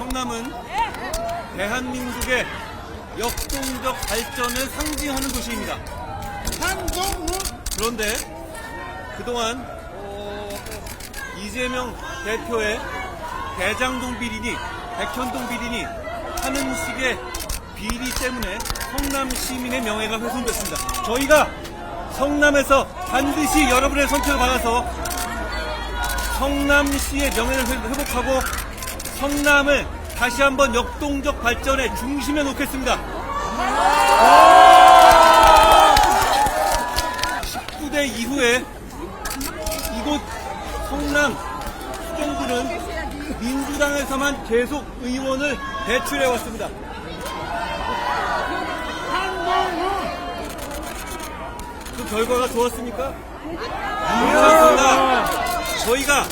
성남은 대한민국의 역동적 발전을 상징하는 도시입니다. 그런데 그동안 어, 이재명 대표의 대장동 비리니 백현동 비리니 하는 식의 비리 때문에 성남 시민의 명예가 훼손됐습니다. 저희가 성남에서 반드시 여러분의 선택을 받아서 성남시의 명예를 회복하고 성남을 다시 한번 역동적 발전의 중심에 놓겠습니다. 19대 이후에 이곳 성남 수정구는 민주당에서만 계속 의원을 배출해 왔습니다. 그 결과가 좋았습니까? 괜찮습니다. 저희가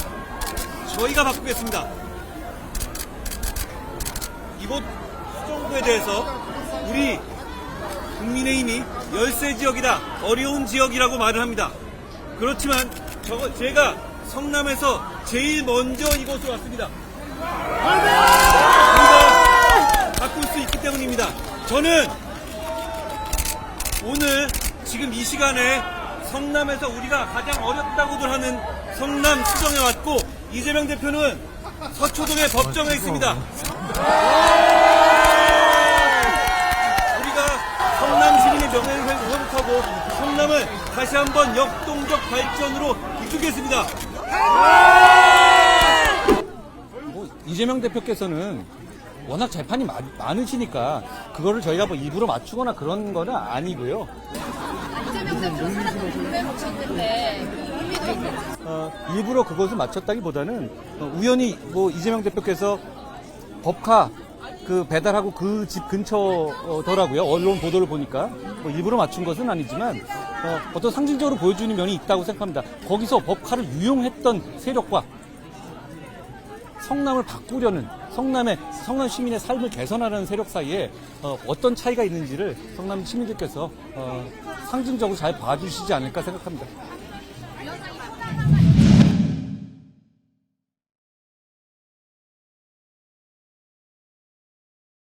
저희가 바꾸겠습니다. 이곳 수정구에 대해서 우리 국민의힘이 열세 지역이다, 어려운 지역이라고 말을 합니다. 그렇지만 저 제가 성남에서 제일 먼저 이곳에 왔습니다. 바꿀 수 있기 때문입니다. 저는 오늘 지금 이 시간에 성남에서 우리가 가장 어렵다고들 하는 성남 수정에 왔고 이재명 대표는 서초동의 법정에 있습니다. 하고 성남을 다시 한번 역동적 발전으로 이끌겠습니다. 뭐 이재명 대표께서는 워낙 재판이 많, 많으시니까 그거를 저희가 뭐 일부러 맞추거나 그런 거는 아니고요. 이재명 대표 사람들 돈에 묻혔는데 그 의미도 어, 일부러 그것을 맞췄다기보다는 어, 우연히 뭐 이재명 대표께서 법카 그 배달하고 그 집 근처더라고요. 언론 보도를 보니까 뭐 일부러 맞춘 것은 아니지만 어, 어떤 상징적으로 보여주는 면이 있다고 생각합니다. 거기서 법카를 유용했던 세력과 성남을 바꾸려는 성남의 성남 시민의 삶을 개선하려는 세력 사이에 어, 떤 차이가 있는지를 성남 시민들께서 어, 상징적으로 잘 봐주시지 않을까 생각합니다.